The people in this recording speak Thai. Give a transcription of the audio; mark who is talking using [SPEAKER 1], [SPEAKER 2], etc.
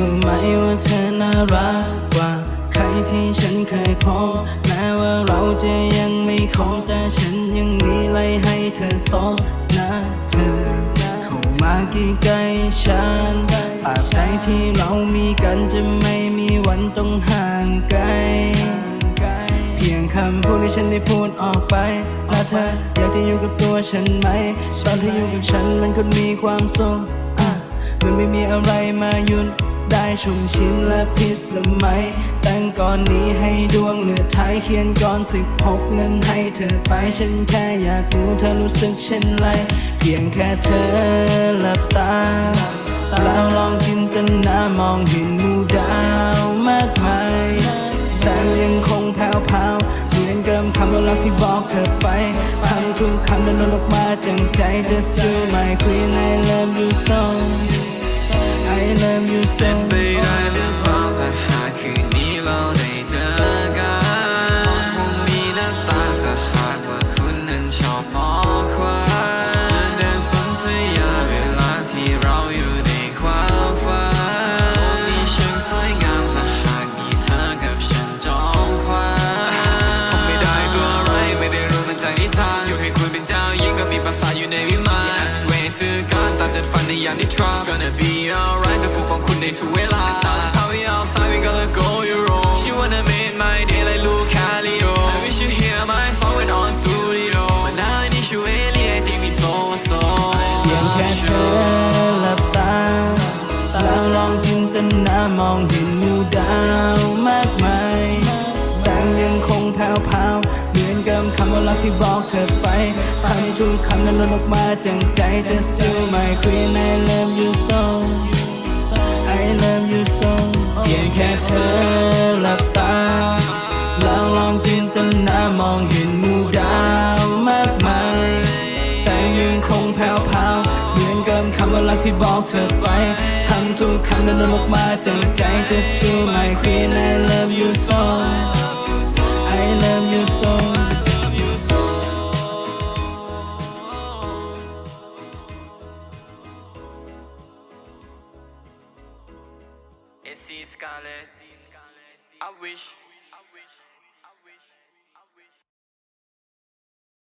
[SPEAKER 1] รู้ไหมว่าเธอน่ารักกว่า ใครที่ฉันเคยพบแม้ว่าเราจะยังไม่คบแต่ฉันยังมีอะไรให้เธอสอนนะเธอเข้ามากี่ใกล้ฉันภาพใดที่เรามีกันจะไม่มีวันต้องห่างไกลเพียงคำพูดที่ฉันได้พูดออกไปแล้เธออยากจะอยู่กับตัวฉันไหม ตอนที่อยู่กับฉันมันก็มีความสุขอะมันไม่มีอะไรมาหยุด ได้ชุ่มชินและพิสมัยตั้งก่อนนี้ให้ดวงเหลือท้ายเขียนก่อนสิบหกนั้นให้เธอไปฉันแค่อยากรู้เธอรู้สึกเช่นไร เพียงแค่เธอหลับตา แล้วลองจินตนามองเห็นมูดาวมากมายแสงยังคงแผ่วพราเหมือนเกิมคำว่ารักที่บอกเธอไปทำทุกคำเดินออกมาจากใจจะซื้อ my queen I love you so love you so
[SPEAKER 2] เป็นไในยามที่ trust It's gonna be alright จะปกป้องคุณในทุกเวลา
[SPEAKER 1] รักที่บอกเธอไปคำทุกคำนั้นล้นออกมาจากใจจะ still my queen I love you so I love you so เพียงแค่เธอหลับตา แล้วลองจินตนามองเห็นมูดาวมากมายแสงยังคงแผ่วพาวเหมือนเกิมคำว่ารักที่บอกเธอไปทำทุกคำนั้นล้นออกมาจากใจ just do my queen I love you so I love you so see scarlet. I wish.